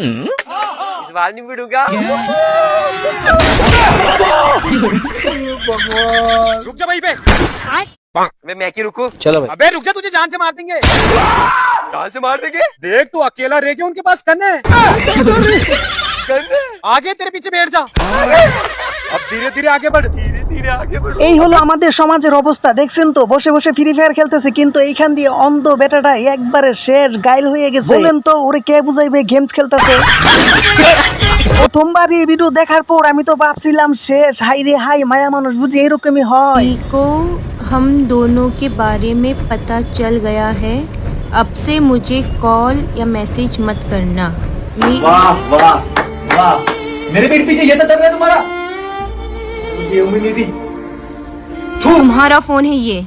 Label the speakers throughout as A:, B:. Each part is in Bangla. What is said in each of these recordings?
A: इस बार नहीं भिड़ूँगा।
B: रुक जा वहीं पे।
A: मैं मैं क्यों रुकूं?
C: चलो भाई।
B: अबे रुक जा तुझे जान से मार देंगे।
A: जान से मार देंगे?
B: देख तू अकेला रह गया उनके पास गन है। आगे तेरे पीछे बैठ जा। अब धीरे धीरे आगे बढ़।
A: धीरे धीरे आगे बढ़ो
D: এই হলো আমাদের সমাজের অবস্থা দেখছেন তো বসে বসে ফ্রি ফায়ার খেলতেছে কিন্তু এইখান দিয়ে অন্ধ বেটাটা একবারে শেষ গাইল হয়ে গেছে বলেন তো ওরে কে বুঝাইবে গেমস খেলতেছে প্রথমবার এই ভিডিও দেখার পর আমি তো ভাবছিলাম শেষ হাই রে হাই মায়া মানুষ বুঝি এরকমই হয়
E: को हम दोनों के बारे में पता चल गया है अब से मुझे कॉल या मैसेज मत करना मी-
C: वाह वाह वाह मेरे पेट पीछे ये सब कर रहा है तुम्हारा मुझे उम्मीद नहीं थी
E: तुम्हारा फोन है ये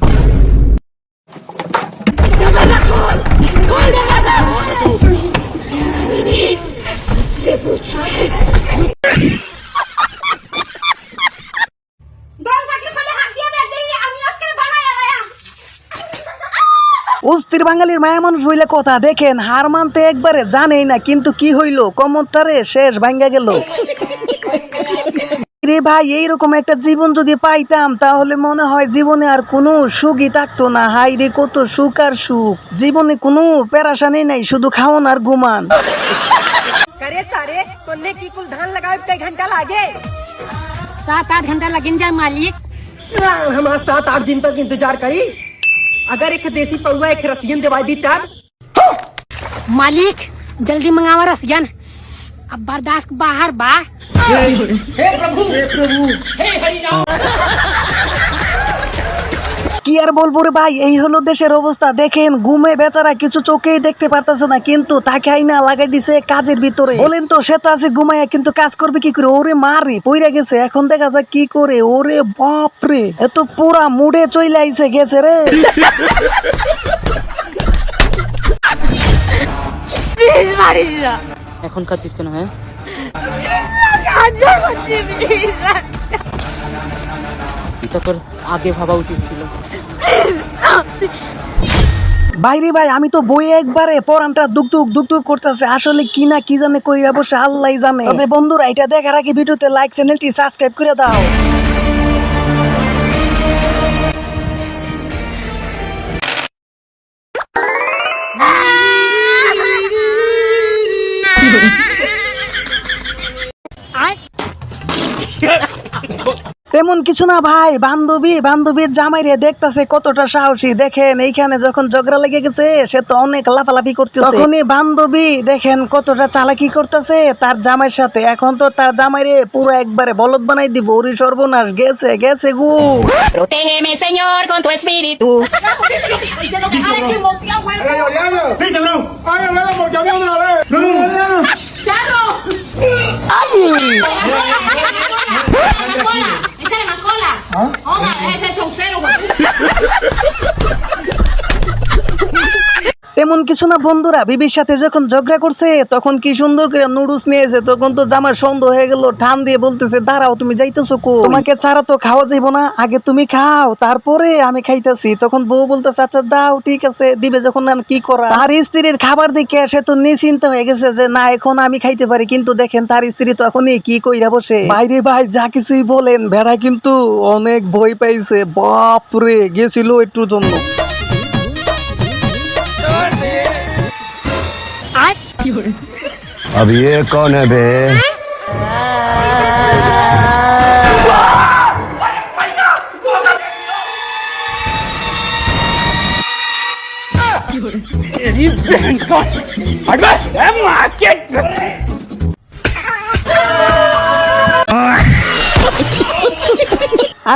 F: দম থাকলে শোলে হাত দিয়ে দেখ দেখি আমি আজকে বানায় আয়া
D: অস্থির বাঙালির মায়া মানুষ হইলে কথা দেখেন হার মানতে একবারে জানেই না কিন্তু কি হইলো কমরটারে শেষ ভাঙ্গা গেল রে ভাই এইরকম একটা জীবন যদি পাইতাম তাহলে মনে হয় জীবনে আর কোনো সুখই থাকতো না হাই রে কত সুখ আর সুখ জীবনে কোনো পেরাশানি নাই শুধু খাওয়ান আর ঘুমান
G: करे सारे तोने की कुल धान लगाए कई घंटा लागे
H: सात आठ घंटा लगिन जाए मालिक
G: हमारा सात आठ दिन तक इंतजार करी अगर एक देसी पौवा एक रसियन दवाई दी तब
H: मालिक जल्दी मंगावा रसियन अब बर्दाश्त बाहर बा
D: কি আর বলব রে ভাই? এই হলো দেশের অবস্থা। দেখেন ঘুমে বেচারা কিছু চোখেই দেখতে পারতেছে না কিন্তু তাকে আইনা লাগাই দিছে কাজের ভিতরে। বলেন তো সে তো আছে ঘুমাইয়া কিন্তু কাজ করবে কি করে? ওরে মারে পইরা গেছে। এখন দেখা যাক কি করে। ওরে বাপরে এত পুরা মুড়ে চলে আইছে গেছে রে।
C: এখন খাচ্ছিস কেন হ্যাঁ?
H: হচ্ছে প্লিজ
C: এটা তোর আগে ভাবা উচিত ছিল
D: বাইরে ভাই, আমি তো বই একবারে পরানটা দুক দুক দুক দুক করতেছে। আসলে কি না কি জানে কইরা বসে আল্লাহ জানে। তবে বন্ধুরা, এটা দেখার আগে ভিডিওতে লাইক চ্যানেলটি সাবস্ক্রাইব করে দাও। তেমন কিছু না ভাই বান্ধবী বান্ধবীর জামাই রে দেখতেছে কতটা সাহসী। দেখেন এইখানে যখন ঝগড়া লেগে গেছে সে তো অনেক লাফালাফি করতেছে। তখনই বান্ধবী দেখেন কতটা চালাকি করতেছে তার জামাইয়ের সাথে। এখন তো তার জামাই রে পুরো একবারে বলদ বানাই দিব ওরি সর্বনাশ। গেছে গেছে গু।
F: Protégeme, Señor, con tu espíritu. Échale
D: তেমন কিছু না বন্ধুরা, বিবির সাথে যখন ঝগড়া করছে, তখন কি সুন্দর করে নুডলস নিয়েছে তখন তো জামার সন্দেহ হয়ে গেল, ঠান দিয়ে বলতেছে, দাঁড়াও, তুমি যাইতেছো কো তোমাকে ছাড়া তো খাওয়া যাইব না, আগে তুমি খাও, তারপরে আমি খাইতেছি। তখন বউ বলতেছে আচ্ছা দাও, ঠিক আছে। দিবে যখন না কি করা? তার স্ত্রীর খাবার দেখে সে তো নিশ্চিন্ত হয়ে গেছে যে, না, এখন আমি খাইতে পারি। কিন্তু দেখেন, তার স্ত্রী তো এখনই কি কইরা বসে। বাইরে ভাই, যা কিছুই বলেন, ভেড়া কিন্তু অনেক ভয় পাইছে, বাপরে, গেছিল একটু জন্য।
I: अब ये कौन है बे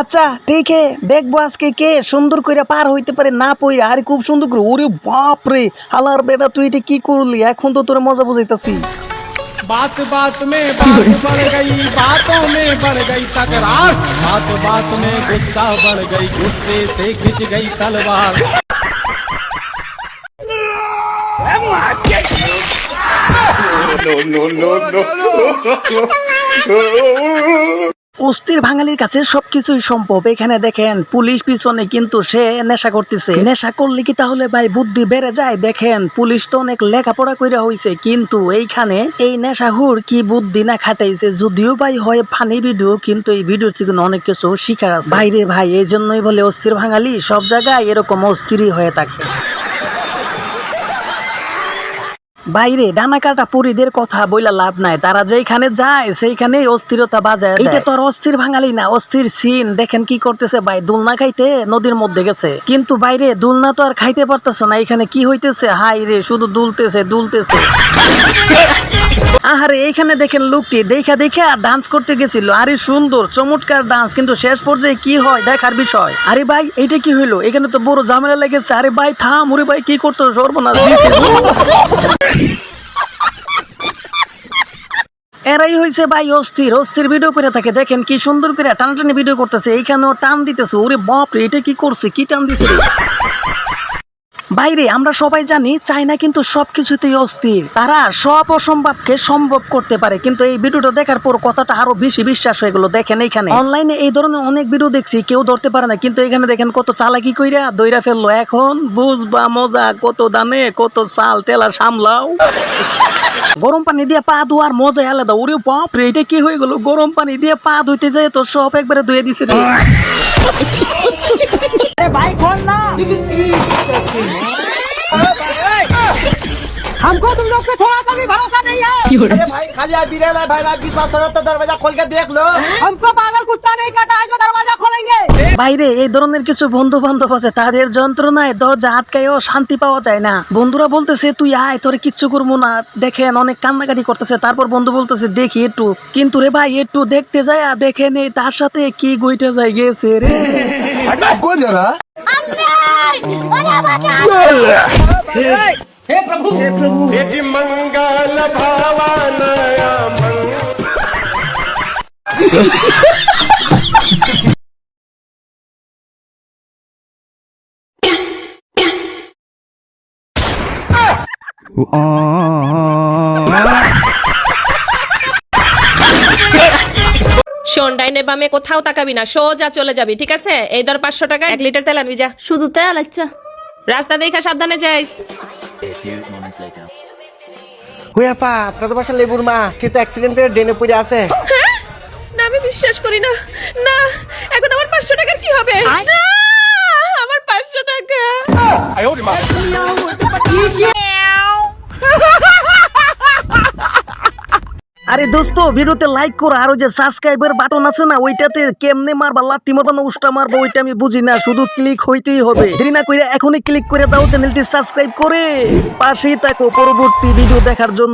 D: আচ্ছা ঠিক হে দেখবো আজকে কে সুন্দর করে পার হইতে পারে না পইরা আরে খুব সুন্দর করে ওরে বাপ রে হালার বেটা তুই এটা কি করলি এখন তো তোর মজা বুঝাইতাছি
B: बात बात में बात बढ़ गई बातों में बढ़ गई तकरार बात बात में गुस्सा बढ़ गई गुस्से से खिंच गई तलवार
A: no no no no
D: অস্থির বাঙালির কাছে সবকিছুই সম্ভব। এখানে দেখেন, পুলিশ পিছনে কিন্তু সে নেশা করতেছে। নেশা করলে কি তাহলে ভাই বুদ্ধি বেড়ে যায়? দেখেন, পুলিশ তো অনেক লেখাপড়া কইরা হইছে, কিন্তু এইখানে এই নেশাহুর কি বুদ্ধি না খাটাইছে? যদিও ভাই হয় ফানি ভিডিও কিন্তু এই ভিডিও থেকে অনেক কিছু শিখার আছে। ভাইরে ভাই এই জন্যই বলে অস্থির বাঙালি সব জায়গায় এরকম অস্থিরই হয়ে থাকে। বাইরে ডানা কাটা পুরীদের কথা বইলা লাভ নাই। তারা যেখানে যায় সেইখানে অস্থিরতা বাজায় এটা তো আর অস্থির ভাঙালি না অস্থির সিন। দেখেন কি করতেছে ভাই দুলনা খাইতে নদীর মধ্যে গেছে। কিন্তু বাইরে দুলনা তো আর খাইতে পারতেছে না এখানে কি হইতেছে? হাই রে শুধু দুলতেছে দুলতেছে। আহারে, এইখানে দেখেন লোকটি। দেখা দেখা ডান্স করতে গেছিল। আরে, সুন্দর, চমৎকার ডান্স কিন্তু শেষ পর্যায়ে কি হয়, দেখার বিষয়। আরে ভাই এটা কি হইল? এখানে তো বড় ঝামেলা লেগেছে। আরে ভাই, থাম, ওরে ভাই, কি করতো সর্বনাশ। এরাই হইছে ভাই অস্থির। অস্থির ভিডিও করে থাকে। দেখেন কি সুন্দর করে টানাটানি ভিডিও করতেছে। এইখানেও টান দিতেছে। ওরে বাপ রে এটা কি করছে? কি টান দিছে? বাইরে আমরা সবাই জানি চায়না কিন্তু সবকিছুতেই অস্থির। তারা সব অসম্ভবকে সম্ভব করতে পারে, কিন্তু এই ভিডিওটা দেখার পর কথাটা আরও বেশি বিশ্বাস হয়ে গেল, দেখেন এইখানে। অনলাইনে এই ধরনের অনেক ভিডিও দেখছি, কেউ ধরতে পারে না, কিন্তু এখানে দেখেন কত চালাকি কইরা দইরা ফেলল। এখন বুঝবা মজা, কত দামে, কত চাল টেলা সামলাও। গরম পানি দিয়ে পা ধোয়ার মজাই আলাদা, ওরে বাপ রে, এটা কি হয়ে গেল? গরম পানি দিয়ে পা ধুইতে যায় তো সব একবারে ধুয়ে দিছে রে।
G: हमको तुम लोग पे थोड़ा सा भी भरोसा नहीं है अरे भाई खाली आप बिरल है भाई आप विश्वास करो तो दरवाजा खोल के देख लो हमको पागल कुत्ता नहीं काटा है जो दरवाजा खोलेंगे
D: বাইরে এই ধরনের কিছু বন্ধু বান্ধব আছে তাদের যন্ত্রণায় দরজা আটকায়ও শান্তি পাওয়া যায় না বন্ধুরা বলতেছে তুই আয় তোরে কিচ্ছু করবো না দেখেন অনেক কান্নাকাটি করতেছে তারপর বন্ধু বলতেছে দেখি একটু কিন্তু রে ভাই একটু দেখতে যায় আর দেখে নেই তার সাথে কি গইটা যায় গেছে রে को जरा। हे प्रभु। हे प्रभु। हे मंगल भावान Oh, oh, oh.
I: শোন ডাইনে বামে কোথাও তাকাবি না সোজা চলে যাবি ঠিক আছে এই ধর পাঁচশো টাকা এক লিটার তেল আনবি যা
H: শুধু তেল আচ্ছা
I: রাস্তা দেখা সাবধানে যাইস
G: হুয়াফা আপনাদের বাসা লেবুর মা কিন্তু অ্যাক্সিডেন্ট করে ড্রেনে পড়ে আছে
I: না আমি বিশ্বাস করি না না এখন আমার পাঁচশো টাকার কি হবে না আমার পাঁচশো টাকা
D: আরে দোস্ত, ভিডিওতে লাইক করো, আর ওই যে সাবস্ক্রাইবের বাটন আছে না, ওইটাতে কেমনে মারবা লাত্তি মারবো না উষ্টা মারবো, ওইটা আমি বুঝি না, শুধু ক্লিক হইতেই হবে। দেরি না কইরা এখনই ক্লিক করে দাও চ্যানেলটি সাবস্ক্রাইব করে পাশেই থাকো, পরবর্তী ভিডিও দেখার জন্য।